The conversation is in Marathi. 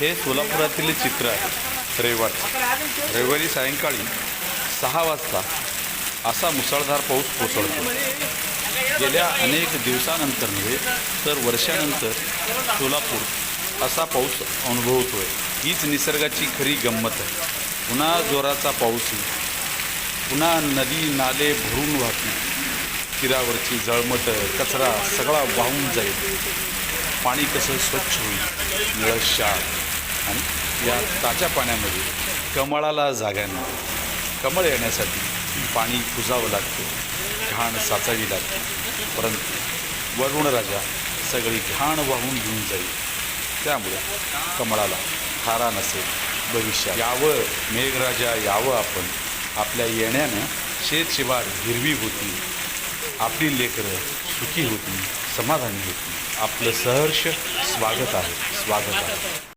हे सोलापुरातील चित्र आहे. रविवार. रविवारी सायंकाळी सहा वाजता असा मुसळधार पाऊस कोसळतो. गेल्या अनेक दिवसानंतर नव्हे तर वर्षानंतर सोलापूर असा पाऊस अनुभवतो आहे हीच निसर्गाची खरी गंमत आहे. पुन्हा जोराचा पाऊस पुन्हा नदी नाले भरून वाहतील. तीरावरची जळमट कचरा सगळा वाहून जाईल. पाणी कसं स्वच्छ होईल? निळशार आणि या ताज्या पाण्यामध्ये कमळाला जागा नाही कमळ येण्यासाठी पाणी कुजावं लागतं घाण साचावी लागते. परंतु वरुण राजा सगळी घाण वाहून घेऊन जाईल. त्यामुळे कमळाला थारा नसेल. भविष्यात यावं मेघराजा यावं आपण. आपल्या येण्यानं शेतशिवार हिरवी होती. आपली लेकरं सुखी होती समाधानी होती. आपलं सहर्ष स्वागत आहे. स्वागत आहे.